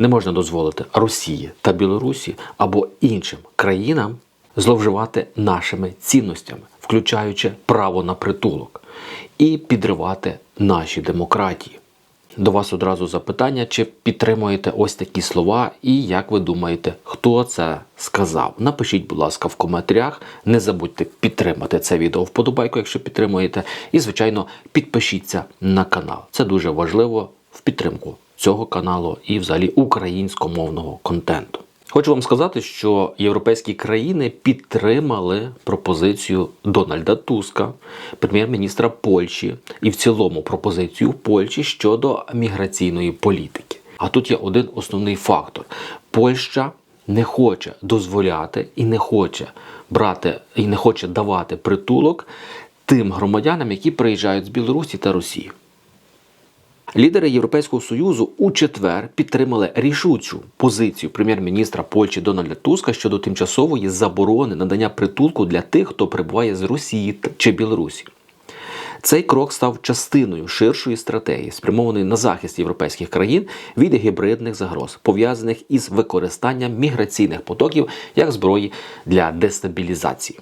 Не можна дозволити Росії та Білорусі або іншим країнам зловживати нашими цінностями, включаючи право на притулок, і підривати наші демократії. До вас одразу запитання, чи підтримуєте ось такі слова, і як ви думаєте, хто це сказав? Напишіть, будь ласка, в коментарях. Не забудьте підтримати це відео вподобайку, якщо підтримуєте. І, звичайно, підпишіться на канал. Це дуже важливо в підтримку цього каналу і взагалі українськомовного контенту. Хочу вам сказати, що європейські країни підтримали пропозицію Дональда Туска, прем'єр-міністра Польщі, і в цілому пропозицію Польщі щодо міграційної політики. А тут є один основний фактор: Польща не хоче дозволяти і не хоче брати і не хоче давати притулок тим громадянам, які приїжджають з Білорусі та Росії. Лідери Європейського союзу у четвер підтримали рішучу позицію прем'єр-міністра Польщі Дональда Туска щодо тимчасової заборони надання притулку для тих, хто прибуває з Росії чи Білорусі. Цей крок став частиною ширшої стратегії, спрямованої на захист європейських країн від гібридних загроз, пов'язаних із використанням міграційних потоків як зброї для дестабілізації.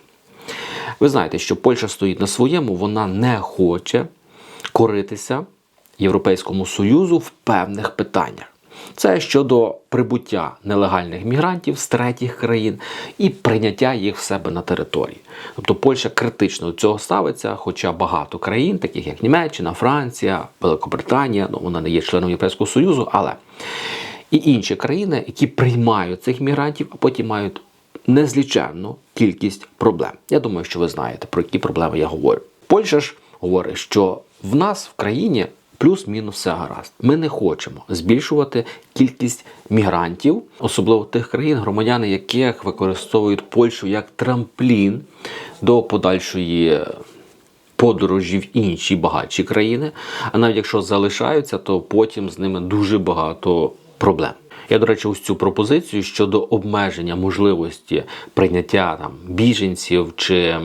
Ви знаєте, що Польща стоїть на своєму, вона не хоче коритися Європейському Союзу в певних питаннях. Це щодо прибуття нелегальних мігрантів з третіх країн і прийняття їх в себе на території. Тобто Польща критично до цього ставиться, хоча багато країн, таких як Німеччина, Франція, Великобританія, ну вона не є членом Європейського Союзу, але і інші країни, які приймають цих мігрантів, а потім мають незліченну кількість проблем. Я думаю, що ви знаєте, про які проблеми я говорю. Польща ж говорить, що в нас в країні плюс-мінус все гаразд. Ми не хочемо збільшувати кількість мігрантів, особливо тих країн, громадяни яких використовують Польщу як трамплін до подальшої подорожі в інші багатші країни. А навіть якщо залишаються, то потім з ними дуже багато проблем. Я, до речі, ось цю пропозицію щодо обмеження можливості прийняття там біженців чи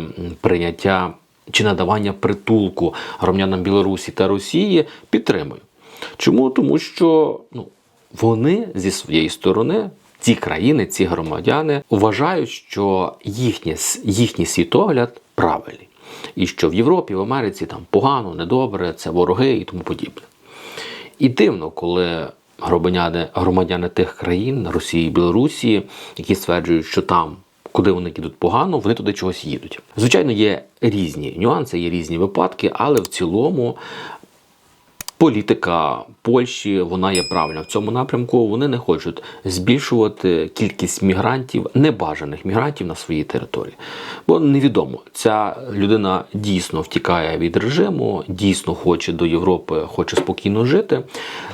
прийняття чи надавання притулку громадянам Білорусі та Росії підтримую. Чому? Тому що ну, вони зі своєї сторони, ці країни, ці громадяни вважають, що їхнє, їхній світогляд правильний. І що в Європі, в Америці там погано, недобре, це вороги і тому подібне. І дивно, коли громадяни, громадяни тих країн, Росії, і Білорусі, які стверджують, що там, куди вони їдуть погано, вони туди чогось їдуть. Звичайно, є різні нюанси, є різні випадки, але в цілому політика Польщі вона є правильна в цьому напрямку. Вони не хочуть збільшувати кількість мігрантів, небажаних мігрантів на своїй території. Бо невідомо, ця людина дійсно втікає від режиму, дійсно хоче до Європи, хоче спокійно жити.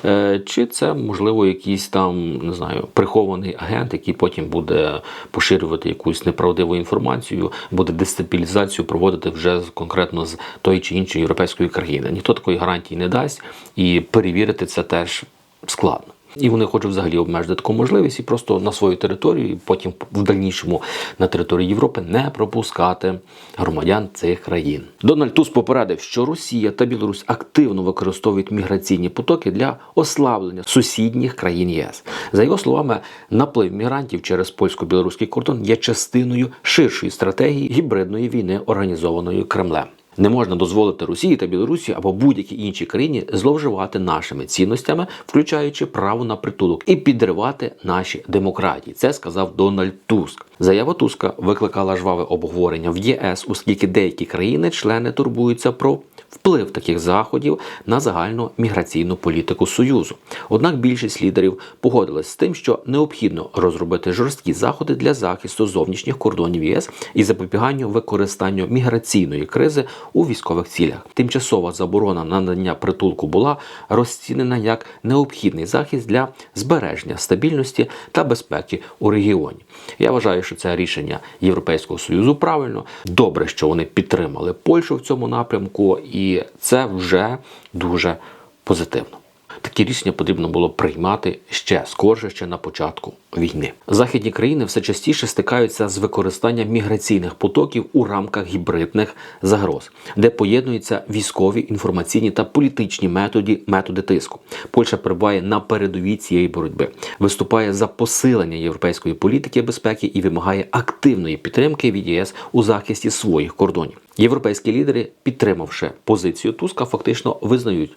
Е, Чи це можливо якийсь там не знаю прихований агент, який потім буде поширювати якусь неправдиву інформацію, буде дестабілізацію проводити вже конкретно з тої чи іншої європейської країни. Ніхто такої гарантії не дасть, і перевірити це теж складно. І вони хочуть взагалі обмежити таку можливість і просто на свою територію, і потім в дальнішому на території Європи не пропускати громадян цих країн. Дональд Туск попередив, що Росія та Білорусь активно використовують міграційні потоки для ослаблення сусідніх країн ЄС. За його словами, наплив мігрантів через польсько-білоруський кордон є частиною ширшої стратегії гібридної війни, організованої Кремлем. Не можна дозволити Росії та Білорусі або будь-якій іншій країні зловживати нашими цінностями, включаючи право на притулок, і підривати наші демократії. Це сказав Дональд Туск. Заява Туска викликала жваве обговорення в ЄС, оскільки деякі країни-члени турбуються про вплив таких заходів на загальну міграційну політику Союзу. Однак більшість лідерів погодилась з тим, що необхідно розробити жорсткі заходи для захисту зовнішніх кордонів ЄС і запобіганню використанню міграційної кризи у військових цілях. Тимчасова заборона на надання притулку була розцінена як необхідний захист для збереження стабільності та безпеки у регіоні. Я вважаю, що це рішення Європейського союзу правильно. Добре, що вони підтримали Польщу в цьому напрямку, і це вже дуже позитивно. такі рішення потрібно було приймати ще скорше, ще на початку війни. Західні країни все частіше стикаються з використанням міграційних потоків у рамках гібридних загроз, де поєднуються військові, інформаційні та політичні методи, методи тиску. Польща перебуває на передовій цієї боротьби, виступає за посилення європейської політики безпеки і вимагає активної підтримки від ЄС у захисті своїх кордонів. Європейські лідери, підтримавши позицію Туска, фактично визнають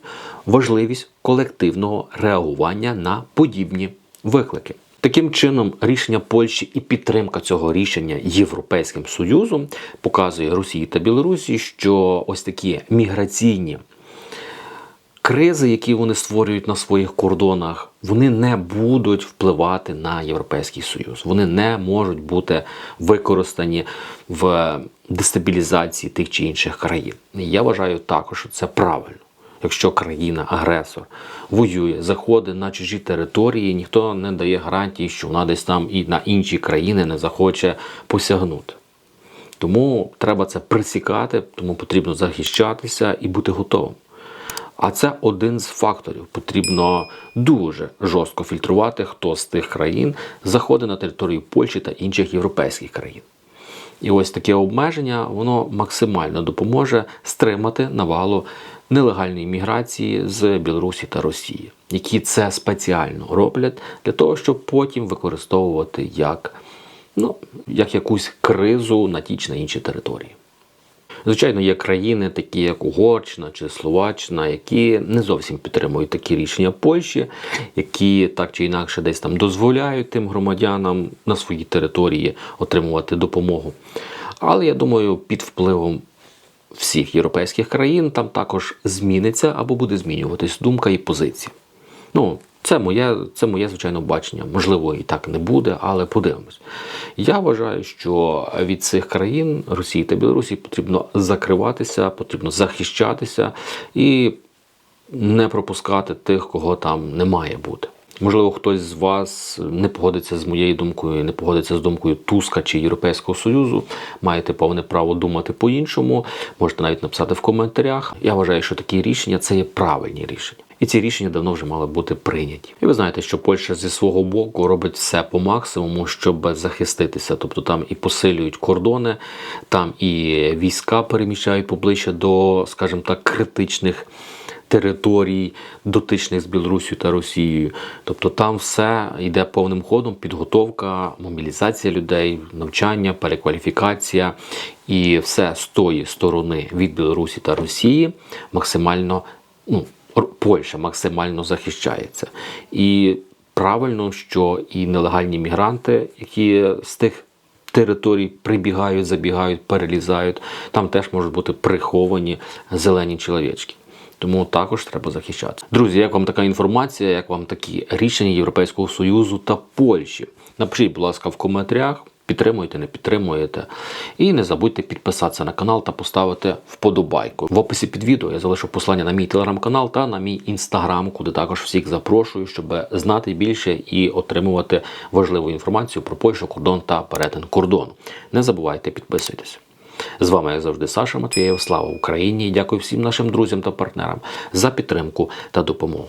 важливість колективного реагування на подібні виклики. Таким чином, рішення Польщі і підтримка цього рішення Європейським Союзом показує Росії та Білорусі, що ось такі міграційні кризи, які вони створюють на своїх кордонах, вони не будуть впливати на Європейський Союз. Вони не можуть бути використані в дестабілізації тих чи інших країн. Я вважаю також, що це правильно. Якщо країна-агресор воює, заходить на чужі території, ніхто не дає гарантії, що вона десь там і на інші країни не захоче посягнути. Тому треба це присікати, тому потрібно захищатися і бути готовим. А це один з факторів. Потрібно дуже жорстко фільтрувати, хто з тих країн заходить на територію Польщі та інших європейських країн. І ось таке обмеження воно максимально допоможе стримати навалу нелегальної міграції з Білорусі та Росії, які це спеціально роблять для того, щоб потім використовувати як, ну, як якусь кризу на ті чи на інші території. Звичайно, є країни, такі як Угорщина чи Словаччина, які не зовсім підтримують такі рішення Польщі, які так чи інакше десь там дозволяють тим громадянам на своїй території отримувати допомогу. Але я думаю, під впливом всіх європейських країн там також зміниться або буде змінюватись думка і позиція. Ну, це моє, це моє звичайно бачення. Можливо, і так не буде, але подивимось. Я вважаю, що від цих країн Росії та Білорусі потрібно закриватися, потрібно захищатися і не пропускати тих, кого там не має бути. Можливо, хтось з вас не погодиться з моєю думкою, не погодиться з думкою Туска чи Європейського Союзу. Маєте повне право думати по-іншому. Можете навіть написати в коментарях. Я вважаю, що такі рішення це є правильні рішення. І ці рішення давно вже мали бути прийняті. І ви знаєте, що Польща зі свого боку робить все по максимуму, щоб захиститися. Тобто там і посилюють кордони, там і війська переміщають поближче до, скажімо так, критичних територій, дотичних з Білорусію та Росією. Тобто там все йде повним ходом, підготовка, мобілізація людей, навчання, перекваліфікація і все з тої сторони від Білорусі та Росії максимально ну, Польща максимально захищається. І правильно, що і нелегальні мігранти, які з тих територій прибігають, забігають, перелізають, там теж можуть бути приховані зелені чоловічки. Тому також треба захищати. Друзі, як вам така інформація, як вам такі рішення Європейського Союзу та Польщі? Напишіть, будь ласка, в коментарях. Підтримуєте, не підтримуєте. І не забудьте підписатися на канал та поставити вподобайку. В описі під відео я залишу посилання на мій телеграм-канал та на мій інстаграм, куди також всіх запрошую, щоб знати більше і отримувати важливу інформацію про Польщу, кордон та перетин кордону. Не забувайте підписуйтесь. З вами, як завжди, Саша Матвієв. Слава Україні! Дякую всім нашим друзям та партнерам за підтримку та допомогу.